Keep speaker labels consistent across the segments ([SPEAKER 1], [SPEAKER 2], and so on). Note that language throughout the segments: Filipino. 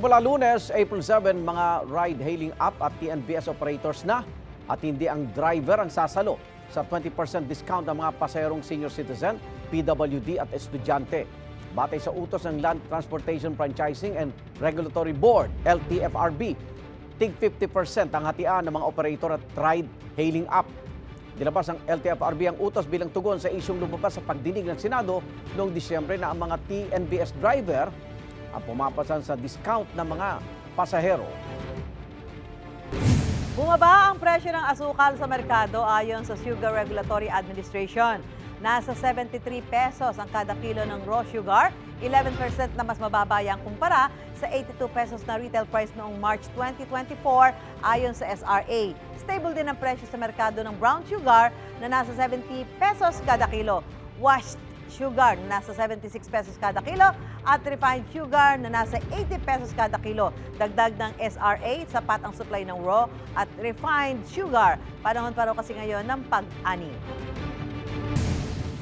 [SPEAKER 1] Simula lunes, April 7, mga ride-hailing app at TNBS operators na at hindi ang driver ang sasalo sa 20% discount ng mga pasaherong senior citizen, PWD at estudyante. Batay sa utos ng Land Transportation Franchising and Regulatory Board, LTFRB, tig 50% ang hatian ng mga operator at ride-hailing app. Dilabas ng LTFRB ang utos bilang tugon sa isyong lumabas sa pagdinig ng Senado noong Disyembre na ang mga TNBS driver ang pumapasan sa discount ng mga pasahero.
[SPEAKER 2] Bumaba ang presyo ng asukal sa merkado ayon sa Sugar Regulatory Administration. Nasa 73 pesos ang kada kilo ng raw sugar, 11% na mas mababa yang kumpara sa 82 pesos na retail price noong March 2024 ayon sa SRA. Stable din ang presyo sa merkado ng brown sugar na nasa 70 pesos kada kilo. Washed sugar na nasa 76 pesos kada kilo at refined sugar na nasa 80 pesos kada kilo. Dagdag ng SRA, sapat ang supply ng raw at refined sugar. Panahon pa kasi ngayon ng pag-ani.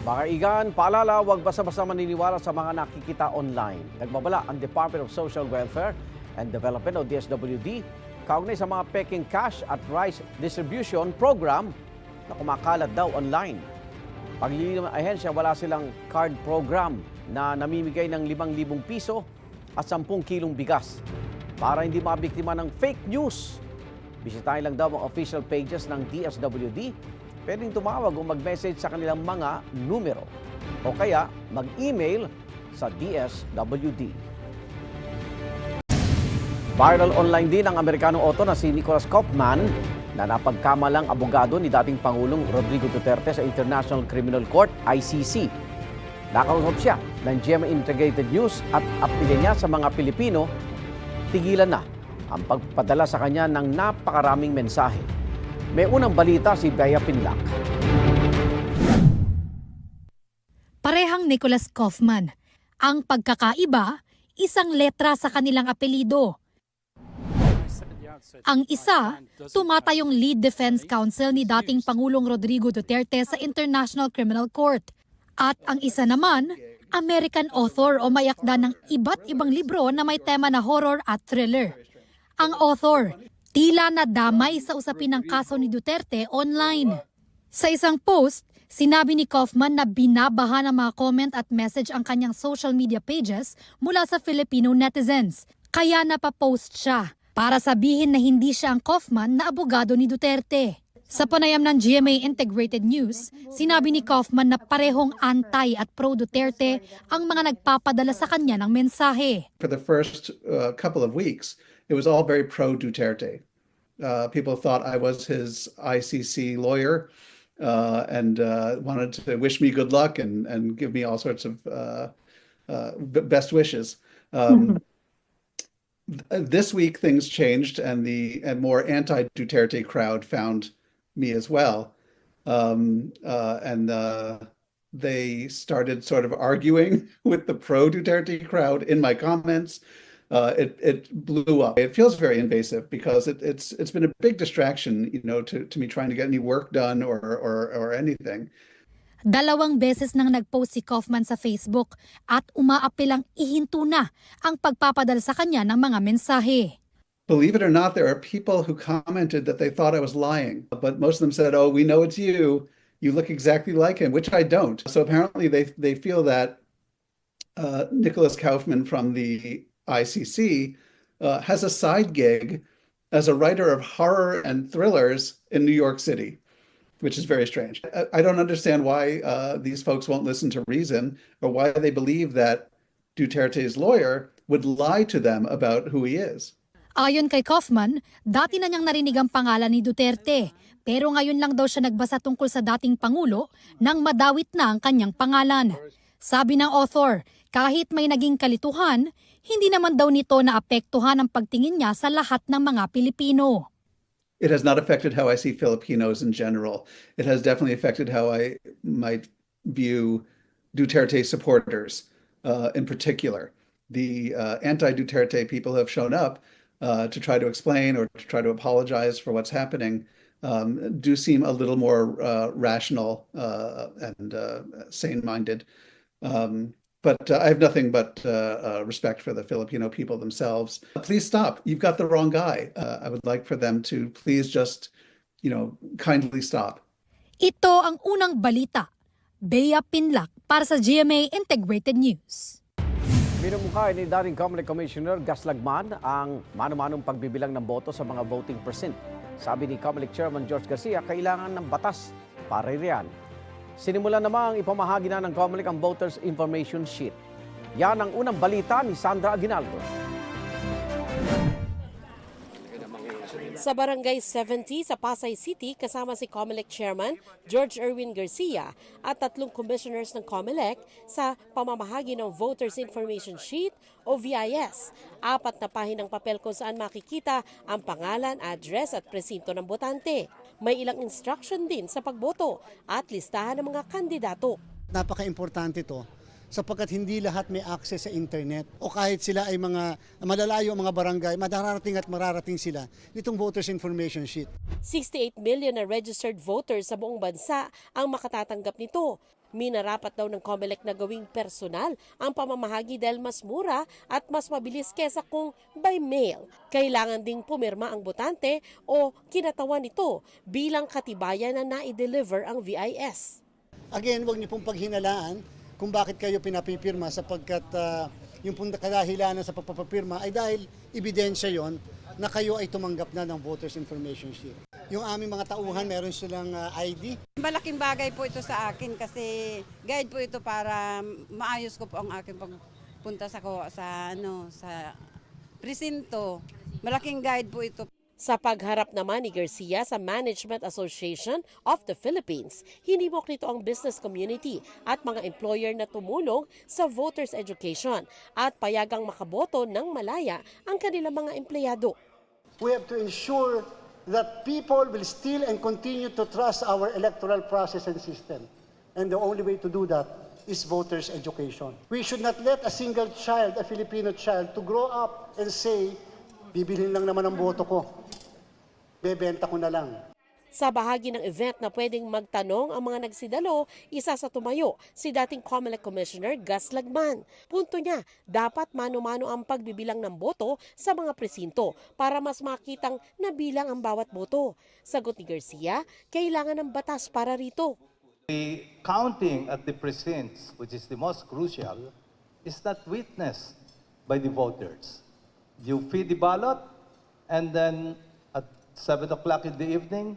[SPEAKER 1] Mga igan, paalala, huwag basta-basta maniniwala sa mga nakikita online. Nagbabala ang Department of Social Welfare and Development o DSWD kaugnay sa mga peking cash at rice distribution program na kumakalat daw online. Paglilin ng ahensya, wala silang card program na namimigay ng 5,000 piso at 10 kilong bigas. Para hindi mabiktima ng fake news, bisitahin lang daw ang official pages ng DSWD. Pwedeng tumawag o mag-message sa kanilang mga numero o kaya mag-email sa DSWD. Viral online din ang Amerikanong auto na si Nicholas Kaufman na napagkamalang abogado ni dating Pangulong Rodrigo Duterte sa International Criminal Court, ICC. Nakausap siya ng GMA Integrated News at apilya niya sa mga Pilipino, tigilan na ang pagpadala sa kanya ng napakaraming mensahe. May unang balita si Bea Pinlac.
[SPEAKER 3] Parehang Nicholas Kaufman. Ang pagkakaiba, isang letra sa kanilang apelido. Ang isa, tumatayong lead defense counsel ni dating Pangulong Rodrigo Duterte sa International Criminal Court. At ang isa naman, American author o mayakda ng iba't ibang libro na may tema na horror at thriller. Ang author, tila na damay sa usapin ng kaso ni Duterte online. Sa isang post, sinabi ni Kaufman na binabaha ng mga comment at message ang kanyang social media pages mula sa Filipino netizens. Kaya napapost siya para sabihin na hindi siya ang Kaufman na abogado ni Duterte. Sa panayam ng GMA Integrated News, sinabi ni Kaufman na parehong anti at pro-Duterte ang mga nagpapadala sa kanya ng mensahe.
[SPEAKER 4] for the first uh, couple of weeks, it was all very pro Duterte. Uh, people thought I was his ICC lawyer uh, and uh, wanted to wish me good luck and, and give me all sorts of uh, uh, best wishes. Um, this week, things changed, and the and more anti-Duterte crowd found me as well, um, uh, and uh, they started sort of arguing with the pro-Duterte crowd in my comments. Uh, it it blew up. It feels very invasive because it, it's it's been a big distraction, you know, to, to me trying to get any work done or or or anything.
[SPEAKER 3] Dalawang beses nang nag-post si Kaufman sa Facebook at umaapilang ihinto na ang pagpapadala sa kanya ng mga mensahe.
[SPEAKER 4] Believe it or not, there are people who commented that they thought I was lying, but most of them said, "Oh, we know it's you. You look exactly like him," which I don't. So apparently, they they feel that uh, Nicholas Kaufman from the ICC uh, has a side gig as a writer of horror and thrillers in New York City, which is very strange. I, don't understand why uh, these folks won't listen to reason or why they believe that Duterte's lawyer would lie to them about who he is.
[SPEAKER 3] Ayon kay Kaufman, dati na niyang narinig ang pangalan ni Duterte, pero ngayon lang daw siya nagbasa tungkol sa dating Pangulo nang madawit na ang kanyang pangalan. Sabi ng author, kahit may naging kalituhan, hindi naman daw nito naapektuhan ang pagtingin niya sa lahat ng mga Pilipino.
[SPEAKER 4] It has not affected how I see Filipinos in general. It has definitely affected how I might view Duterte supporters uh, in particular. The uh, anti Duterte people have shown up uh, to try to explain or to try to apologize for what's happening. Um, do seem a little more uh, rational uh, and uh, sane minded. Um, But uh, I have nothing but uh, uh, respect for the Filipino people themselves. Please stop. You've got the wrong guy. Uh, I would like for them to please just, you know, kindly stop.
[SPEAKER 3] Ito ang unang balita. Bea Pinlac para sa GMA Integrated News.
[SPEAKER 1] Minumukha ni dating Comelec Commissioner Gas Lagman ang mano-manong pagbibilang ng boto sa mga voting percent. Sabi ni Comelec Chairman George Garcia, kailangan ng batas para riyan. Sinimulan namang ipamahagi na ng Comelec ang Voters Information Sheet. Yan ang unang balita ni Sandra Aguinaldo.
[SPEAKER 5] Sa Barangay 70 sa Pasay City kasama si COMELEC Chairman George Erwin Garcia at tatlong commissioners ng COMELEC sa pamamahagi ng Voters Information Sheet o VIS. Apat na pahinang papel kung saan makikita ang pangalan, address at presinto ng botante. May ilang instruction din sa pagboto at listahan ng mga kandidato.
[SPEAKER 6] Napaka-importante to sapagkat hindi lahat may access sa internet o kahit sila ay mga malalayo mga barangay, madararating at mararating sila nitong voters information sheet.
[SPEAKER 5] 68 million na registered voters sa buong bansa ang makatatanggap nito. Minarapat daw ng COMELEC na gawing personal ang pamamahagi dahil mas mura at mas mabilis kesa kung by mail. Kailangan ding pumirma ang botante o kinatawan nito bilang katibayan na nai-deliver ang VIS.
[SPEAKER 6] Again, huwag niyo pong paghinalaan kung bakit kayo pinapipirma sapagkat ah, yung pong kadahilanan sa pagpapapirma ay dahil ebidensya yon na kayo ay tumanggap na ng voters information sheet. Yung aming mga tauhan, meron silang ah, ID,
[SPEAKER 7] Malaking bagay po ito sa akin kasi guide po ito para maayos ko po ang aking pagpunta sa ko sa ano sa presinto. Malaking guide po ito.
[SPEAKER 5] Sa pagharap naman ni Garcia sa Management Association of the Philippines, hinimok nito ang business community at mga employer na tumulong sa voters education at payagang makaboto ng malaya ang kanilang mga empleyado.
[SPEAKER 6] we have to ensure that people will still and continue to trust our electoral process and system. And the only way to do that is voters' education. We should not let a single child, a Filipino child, to grow up and say, bibilhin lang naman ang boto ko. Bebenta ko na lang.
[SPEAKER 5] Sa bahagi ng event na pwedeng magtanong ang mga nagsidalo, isa sa tumayo si dating COMELEC Commissioner Gus Lagman. Punto niya, dapat mano-mano ang pagbibilang ng boto sa mga presinto para mas makitang nabilang ang bawat boto. Sagot ni Garcia, kailangan ng batas para rito.
[SPEAKER 8] The counting at the precincts, which is the most crucial, is not witnessed by the voters. You feed the ballot, and then 7 o'clock in the evening,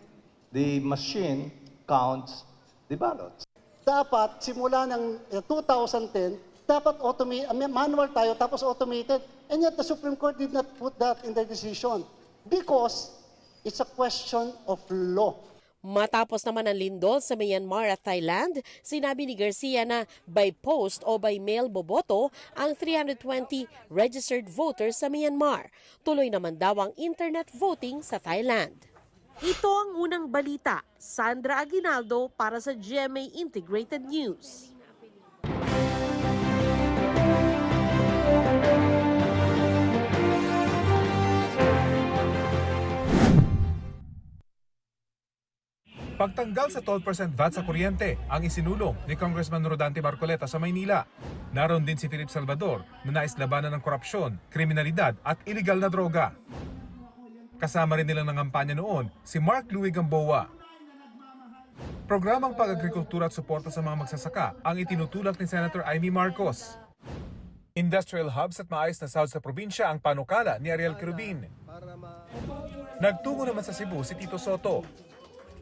[SPEAKER 8] the machine counts the ballots.
[SPEAKER 6] Dapat, simula ng eh, 2010, dapat automa- uh, manual tayo tapos automated. And yet the Supreme Court did not put that in their decision because it's a question of law.
[SPEAKER 5] Matapos naman ang lindol sa Myanmar at Thailand, sinabi ni Garcia na by post o by mail boboto ang 320 registered voters sa Myanmar. Tuloy naman daw ang internet voting sa Thailand. Ito ang unang balita. Sandra Aguinaldo para sa GMA Integrated News.
[SPEAKER 9] Pagtanggal sa 12% VAT sa kuryente ang isinulong ni Congressman Rodante Barcoleta sa Maynila. Naroon din si Philip Salvador na nais labanan ng korupsyon, kriminalidad at iligal na droga. Kasama rin nilang nangampanya noon si Mark Louis Gamboa. Programang pag-agrikultura at suporta sa mga magsasaka ang itinutulak ni Senator Amy Marcos. Industrial hubs at maayos na sahod sa probinsya ang panukala ni Ariel Quirubin. Nagtungo naman sa Cebu si Tito Soto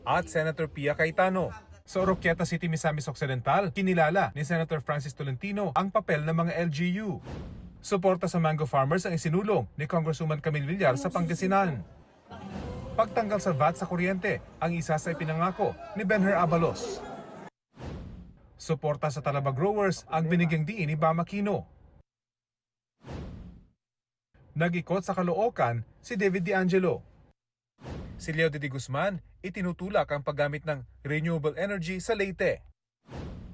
[SPEAKER 9] at Senator Pia Cayetano. Sa Oroquieta City, Misamis Occidental, kinilala ni Senator Francis Tolentino ang papel ng mga LGU. Suporta sa mango farmers ang isinulong ni Congresswoman Camille Villar sa Pangasinan. Pagtanggal sa VAT sa kuryente ang isa sa ipinangako ni Benher Abalos. Suporta sa Talaba growers ang binigyang diin ni Bama Aquino. Nag-ikot sa Caloocan si David D'Angelo. Si Leo de Guzman itinutulak ang paggamit ng renewable energy sa Leyte.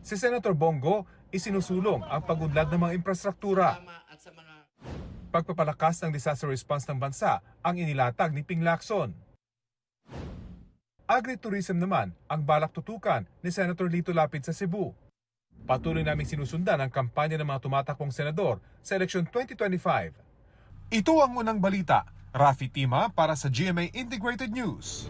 [SPEAKER 9] Si Senator Bongo isinusulong ang pagunlad ng mga infrastruktura. Pagpapalakas ng disaster response ng bansa ang inilatag ni Ping Lacson. Agritourism naman ang balak tutukan ni Senator Lito Lapid sa Cebu. Patuloy naming sinusundan ang kampanya ng mga tumatakbong senador sa eleksyon 2025. Ito ang unang balita. Rafi Tima para sa GMA Integrated News.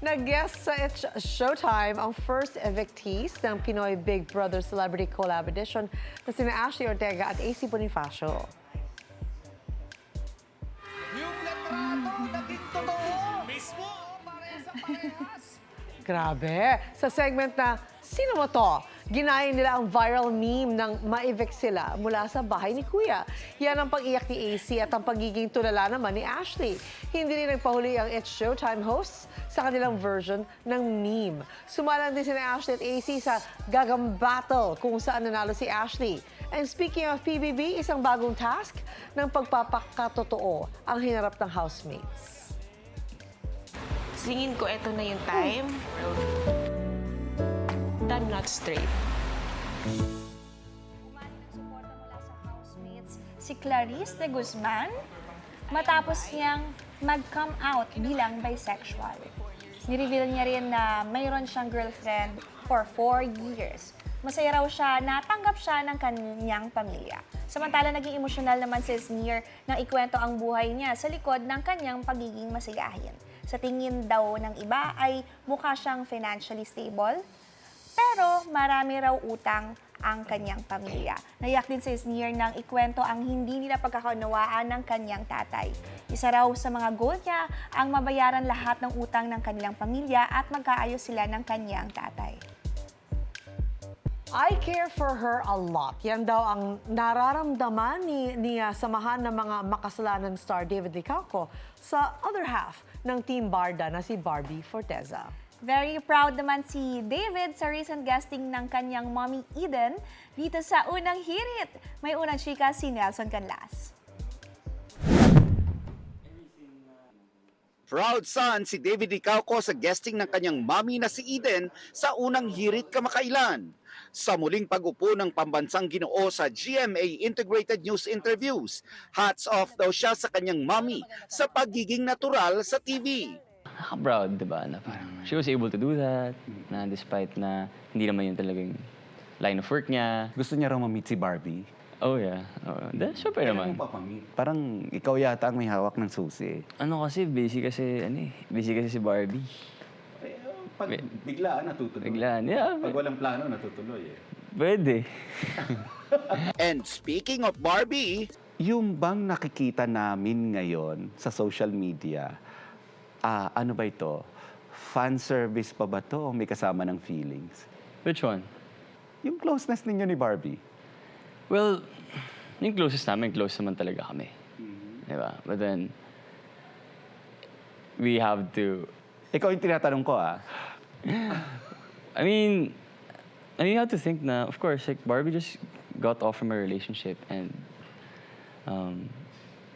[SPEAKER 10] Nag-guest sa It's Showtime ang first evictees ng Pinoy Big Brother Celebrity Collab Edition na sina Ashley Ortega at AC Bonifacio. Grabe! Sa segment na Sino Mo To? Ginaya nila ang viral meme ng ma-evict sila mula sa bahay ni Kuya. Yan ang pag-iyak ni AC at ang pagiging tulala naman ni Ashley. Hindi rin nagpahuli ang It's Showtime hosts sa kanilang version ng meme. Sumalan din si Ashley at AC sa Gagam Battle kung saan nanalo si Ashley. And speaking of PBB, isang bagong task ng pagpapakatotoo ang hinarap ng housemates.
[SPEAKER 11] Tingin ko ito na yung time. I'm not straight.
[SPEAKER 12] Umani ng suporta mula sa housemates si Clarice de Guzman matapos niyang mag-come out bilang bisexual. Nireveal niya rin na mayroon siyang girlfriend for four years. Masaya raw siya na tanggap siya ng kanyang pamilya. Samantala, naging emosyonal naman si Sneer nang ikwento ang buhay niya sa likod ng kanyang pagiging masayahin. Sa tingin daw ng iba ay mukha siyang financially stable, pero marami raw utang ang kanyang pamilya. Nayak din si Sneer nang ikwento ang hindi nila pagkakaunawaan ng kanyang tatay. Isa raw sa mga goal niya ang mabayaran lahat ng utang ng kanilang pamilya at magkaayos sila ng kanyang tatay.
[SPEAKER 10] I care for her a lot. Yan daw ang nararamdaman ni, ni ah, samahan ng mga makasalanan star David Licauco sa other half ng Team Barda na si Barbie Forteza.
[SPEAKER 12] Very proud naman si David sa recent guesting ng kanyang mommy Eden dito sa Unang Hirit. May unang chika si Nelson Canlas.
[SPEAKER 13] Proud son si David Icauco sa guesting ng kanyang mami na si Eden sa unang hirit kamakailan. Sa muling pag-upo ng pambansang ginoo sa GMA Integrated News Interviews, hats off daw siya sa kanyang mami sa pagiging natural sa TV.
[SPEAKER 14] Nakaka-proud, di ba? Na parang she was able to do that, na despite na hindi naman yun talagang line of work niya.
[SPEAKER 15] Gusto niya raw ma-meet si Barbie.
[SPEAKER 14] Oh yeah. Oh, da, syempre naman.
[SPEAKER 15] Parang ikaw yata ang may hawak ng susi.
[SPEAKER 14] Ano kasi, busy kasi, ano eh, busy kasi si Barbie.
[SPEAKER 15] Pag biglaan, natutuloy.
[SPEAKER 14] Biglaan, yeah.
[SPEAKER 15] Pag walang plano, natutuloy eh.
[SPEAKER 14] Pwede.
[SPEAKER 13] And speaking of Barbie,
[SPEAKER 15] Yung bang nakikita namin ngayon sa social media, ah ano ba ito? Fan service pa ba to o may kasama ng feelings?
[SPEAKER 14] Which one?
[SPEAKER 15] Yung closeness ninyo ni Barbie.
[SPEAKER 14] Well, yung closest namin, close naman talaga kami. Di ba? But then, we have to
[SPEAKER 15] Ikaw yung tinatanong ko ah.
[SPEAKER 14] I mean, I mean, you have to think na, of course, like Barbie just got off from a relationship and um,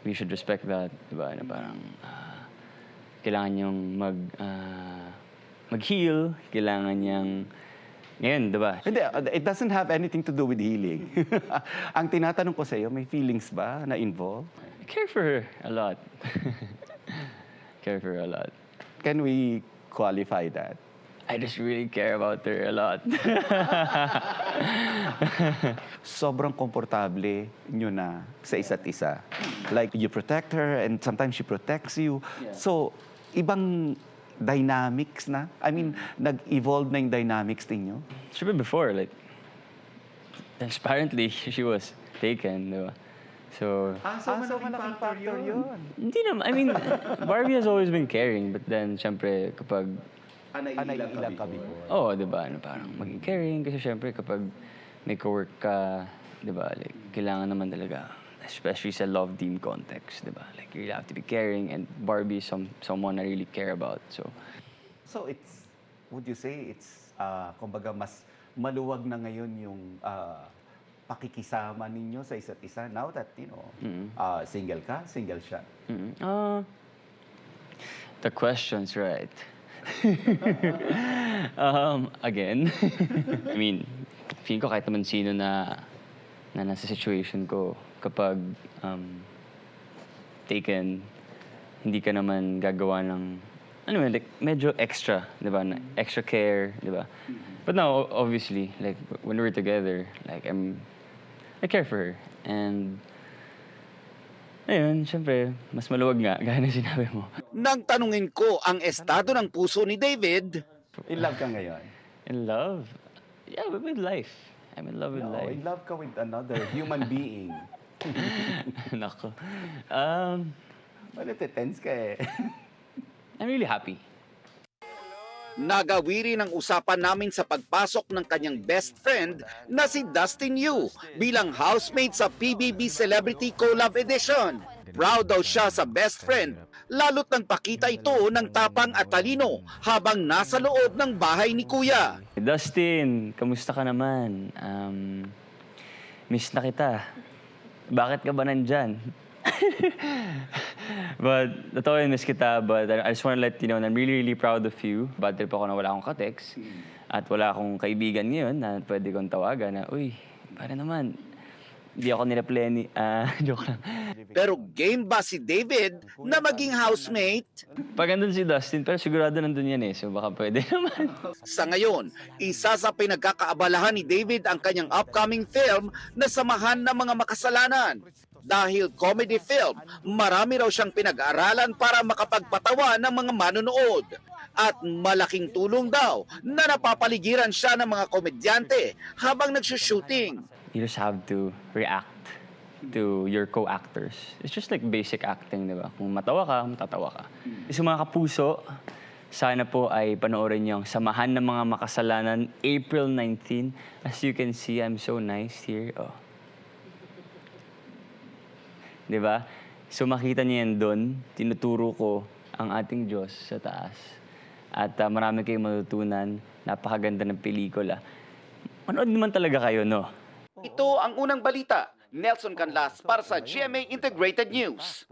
[SPEAKER 14] we should respect that, di ba? Na parang ah, kailangan niyang mag, ah, mag-heal, kailangan niyang, ngayon, di ba?
[SPEAKER 15] Hindi, uh, it doesn't have anything to do with healing. ang tinatanong ko sa iyo, may feelings ba na involved?
[SPEAKER 14] I care for her a lot. care for her a lot.
[SPEAKER 15] Can we qualify that?
[SPEAKER 14] I just really care about her a lot.
[SPEAKER 15] sobrang komportable nyo na sa isa't isa. Like, you protect her and sometimes she protects you. So, ibang dynamics na? I mean, nag-evolve na yung dynamics ninyo?
[SPEAKER 14] Siyempre before, like, transparently, she was taken, di ba? So,
[SPEAKER 15] Ah, so, malaking factor yun.
[SPEAKER 14] hindi naman, I mean, Barbie has always been caring, but then, syempre, kapag,
[SPEAKER 15] Ah, naiilang ka before.
[SPEAKER 14] oo, di ba, ano, parang maging caring, kasi syempre, kapag may co-work ka, di ba, like, kailangan naman talaga, especially sa love team context, di ba? Like, you really have to be caring, and Barbie is some, someone I really care about, so,
[SPEAKER 15] So, it's, would you say it's, uh, kumbaga, mas maluwag na ngayon yung ah, pakikisama ninyo sa isa't isa now that, you know, ah, single ka, single siya.
[SPEAKER 14] mm uh, the question's right. um, again, I mean, feeling ko kahit naman sino na, na nasa situation ko, kapag um, taken, hindi ka naman gagawa ng, ano yun, like, medyo extra, di ba? Na- Extra care, di ba? But now, obviously, like, when we're together, like, I'm, I care for her. And, ayun, syempre, mas maluwag nga, gaya na sinabi mo.
[SPEAKER 13] Nang tanungin ko ang estado ng puso ni David,
[SPEAKER 15] In love ka ngayon?
[SPEAKER 14] In love? Yeah, but with life. I'm in love with
[SPEAKER 15] No,
[SPEAKER 14] life.
[SPEAKER 15] in love ka with another human being.
[SPEAKER 14] Nako. Um,
[SPEAKER 15] Bakit tense ka eh?
[SPEAKER 14] I'm really happy.
[SPEAKER 13] Nagawiri ng usapan namin sa pagpasok ng kanyang best friend na si Dustin Yu bilang housemate sa PBB Celebrity Collab Edition. Proud daw siya sa best friend, lalo't nang pakita ito ng tapang at talino habang nasa loob ng bahay ni Kuya.
[SPEAKER 14] Dustin, kamusta ka naman? Um, miss na kita. Bakit ka ba nandyan? but, totoo yun, miss kita. But I just want to let you know I'm really, really proud of you. Bad trip ako na wala akong katext. At wala akong kaibigan ngayon na pwede kong tawagan na, uy, para naman, hindi ako nireply ni... Ah, joke lang.
[SPEAKER 13] Pero game ba si David na maging housemate?
[SPEAKER 14] Pag andun si Dustin, pero sigurado nandun yan eh. So baka pwede naman.
[SPEAKER 13] Sa ngayon, isa sa pinagkakaabalahan ni David ang kanyang upcoming film na Samahan ng Mga Makasalanan. Dahil comedy film, marami raw siyang pinag-aralan para makapagpatawa ng mga manonood. At malaking tulong daw na napapaligiran siya ng mga komedyante habang nagsushooting.
[SPEAKER 14] You just have to react to your co-actors. It's just like basic acting, di ba? Kung matawa ka, matatawa ka. Sa mga kapuso, sana po ay panoorin niyo ang Samahan ng Mga Makasalanan, April 19. As you can see, I'm so nice here. Oh. Di ba? So makita niyo yan doon, tinuturo ko ang ating Diyos sa taas. At ah, marami kayong matutunan. Napakaganda ng pelikula. Manood naman talaga kayo, no?
[SPEAKER 13] Ito ang unang balita. Nelson Canlas para sa GMA Integrated News.